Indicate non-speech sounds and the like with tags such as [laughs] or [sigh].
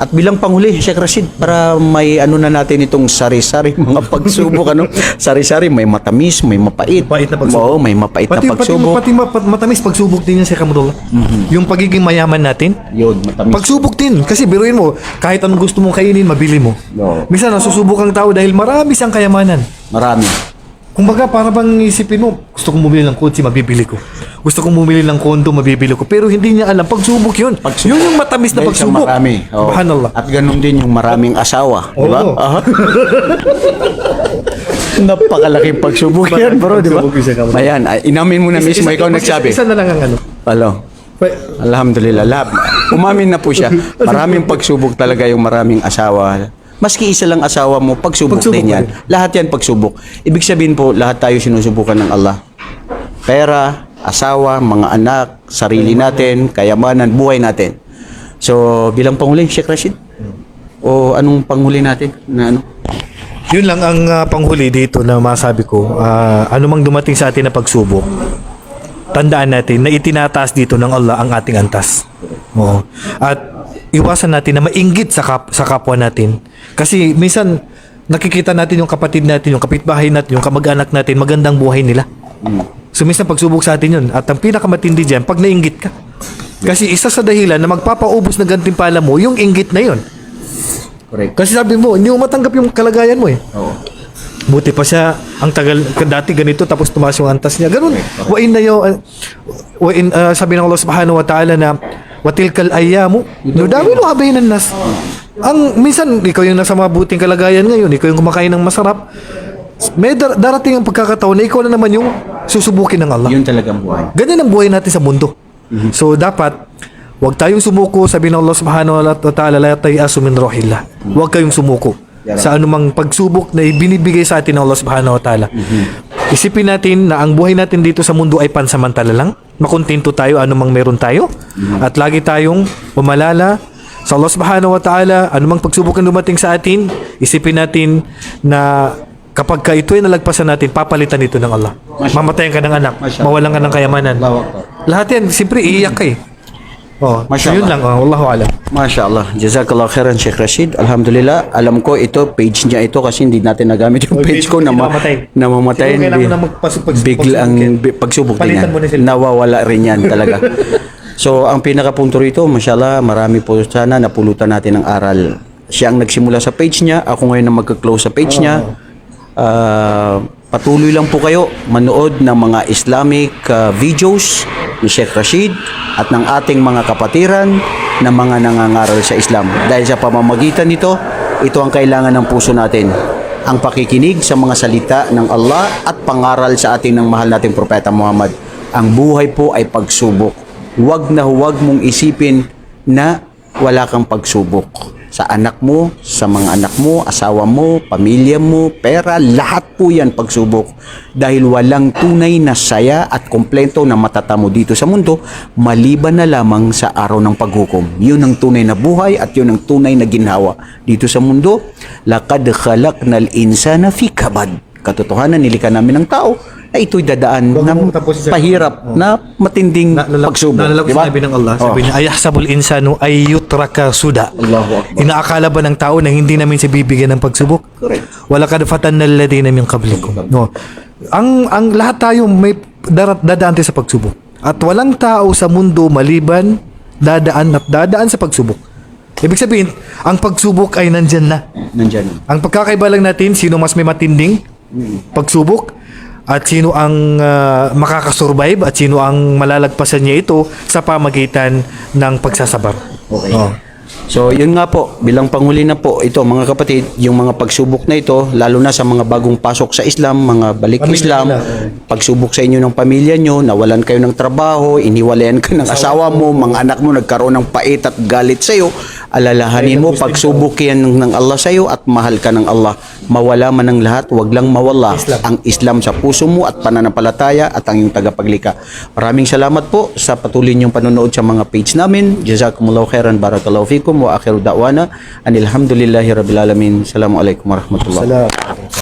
At bilang panghuli, Sheikh Rashid, para may ano na natin itong sari-sari [laughs] mga pagsubok, ano? Sari-sari, may matamis, may mapait. Mapait na pagsubok. Oo, may mapait Pati, na pati, pagsubok. pati, ma- pat- matamis pagsubok din yan si Kamrullah. Yung pagiging mayaman natin, Yun, matamis. pagsubok din. Kasi biruin mo, kahit anong gusto mong kainin, mabili mo. Oo. Minsan, nasusubok ang tao dahil marami siyang kayamanan. Marami. Kumbaga, para bang isipin mo, gusto kong bumili ng kotse, mabibili ko. Gusto kong bumili ng kondo, mabibili ko. Pero hindi niya alam, pagsubok yun. Pagsubok. Yun yung matamis na Dahil sa pagsubok. marami. Oo. Subhanallah. At ganun din yung maraming asawa. Di ba? Oo. Aha. [laughs] Napakalaking pagsubok yan, bro, di ba? Pagsubok. Ayan, ay, inamin mo na mismo, Isa- ikaw isa- nagsabi. Isa na lang ang ano. Alo. Pa- Alhamdulillah. Lab. Umamin na po siya. [laughs] Maraming pagsubok talaga yung maraming asawa. Maski isa lang asawa mo, pagsubok, Pagsubok din yan. din. Lahat yan pagsubok. Ibig sabihin po, lahat tayo sinusubukan ng Allah. Pera, asawa, mga anak, sarili natin, kayamanan, buhay natin. So, bilang panghuli, Sheikh Rashid? O anong panghuli natin na ano? Yun lang ang ah, panghuli dito na masabi ko. Ah, ano mang dumating sa atin na pagsubok, tandaan natin na itinataas dito ng Allah ang ating antas. Oo. At iwasan natin na mainggit sa, kap- sa kapwa natin. Kasi minsan, nakikita natin yung kapatid natin, yung kapitbahay natin, yung kamag-anak natin, magandang buhay nila. So minsan pagsubok sa atin yun. At ang pinakamatindi dyan, pag nainggit ka. Kasi isa sa dahilan na magpapaubos na gantimpala mo, yung inggit na yun. Correct. Kasi sabi mo, hindi mo matanggap yung kalagayan mo eh. Oo. Buti pa siya, ang tagal, dati ganito, tapos tumaas yung antas niya. Ganun. Wa in na yung, uh, wa in, uh, sabi ng Allah subhanahu wa ta'ala na, watilkal ayamu, no dami no habay ng nas. Ang, minsan, ikaw yung nasa mabuting kalagayan ngayon, ikaw yung kumakain ng masarap, may dar- darating ang pagkakataon na ikaw na naman yung susubukin ng Allah. Yun talagang buhay. Ganyan ang buhay natin sa mundo. So dapat Huwag tayong sumuko, sabi ng Allah subhanahu wa ta'ala, la tayasu min rohillah. Huwag kayong sumuko sa anumang pagsubok na ibinibigay sa atin ng Allah subhanahu wa ta'ala. Isipin natin na ang buhay natin dito sa mundo ay pansamantala lang. Makontento tayo anumang meron tayo. At lagi tayong umalala sa Allah subhanahu wa ta'ala, anumang pagsubok na dumating sa atin, isipin natin na kapag ka ito ay nalagpasan natin, papalitan ito ng Allah. Mamatayan ka ng anak, mawalan ka ng kayamanan. Lahat yan, siyempre iiyak ka eh. Oh, so Masya yun Allah. lang, oh, wallahu alam. Masya Allah. Jazakallah khairan Sheikh Rashid. Alhamdulillah. Alam ko ito, page niya ito kasi hindi natin nagamit yung Oh, page ko na ma- namamatay. Siguro kailangan mo na magpas- pags- Biglang pagsubok din yan. Nawawala rin yan talaga. [laughs] so, ang pinakapunto rito, mashallah, marami po sana napulutan natin ng aral. Siya ang nagsimula sa page niya. Ako ngayon ang magka-close sa page niya. Ah, patuloy lang po kayo manood ng mga Islamic ah, videos Sheikh Rashid at ng ating mga kapatiran na mga nangangaral sa Islam. Dahil sa pamamagitan nito, ito ang kailangan ng puso natin. Ang pakikinig sa mga salita ng Allah at pangaral sa ating ng mahal nating Propeta Muhammad. Ang buhay po ay pagsubok. Huwag na huwag mong isipin na wala kang pagsubok sa anak mo, sa mga anak mo, asawa mo, pamilya mo, pera, lahat po yan pagsubok. Dahil walang tunay na saya at kompleto na matatamo dito sa mundo, maliban na lamang sa araw ng paghukom. Yun ang tunay na buhay at yun ang tunay na ginhawa. Dito sa mundo, lakad khalaqnal insana fi kabad. Katotohanan, nilika namin ng tao na ito'y dadaan na mong tapusin, sir. pahirap na matinding pagsubok. Naalala ko Di ba? sinabi ng Allah, Oh. sabi niya, ayahsabul insanu ay yutraka suda. Allahu Akbar. Inaakala ba ng tao na hindi namin siya bibigyan ng pagsubok? Correct. Wala kad fatan na ladina min qablikum. No. Ang ang lahat tayo may darat dadaan tayo sa pagsubok. At walang tao sa mundo maliban dadaan at dadaan sa pagsubok. Ibig sabihin, ang pagsubok ay nandyan na. Nandyan. Ang pagkakaiba lang natin, sino mas may matinding pagsubok at sino ang ah, makakasurvive at sino ang malalagpasan niya ito sa pamagitan ng pagsasabar. Okay. Oh. So, yun nga po, bilang panghuli na po, ito mga kapatid, yung mga pagsubok na ito, lalo na sa mga bagong pasok sa Islam, mga balik Pamilya Islam, oh. pagsubok sa inyo ng pamilya nyo, nawalan kayo ng trabaho, iniwalayan ka ng asawa mo, mga anak mo nagkaroon ng pait at galit sa'yo, alalahanin mo, pagsubok yan ng, Allah sa'yo at mahal ka ng Allah. Mawala man ang lahat, wag lang mawala ang Islam sa puso mo at pananampalataya at ang iyong tagapaglika. Maraming salamat po sa patuloy niyong panonood sa mga page namin. Jazakumullahu khairan, barakallahu fikum wa akhiru da'wana. Anilhamdulillahi rabbil alamin. Assalamualaikum warahmatullahi Salamat.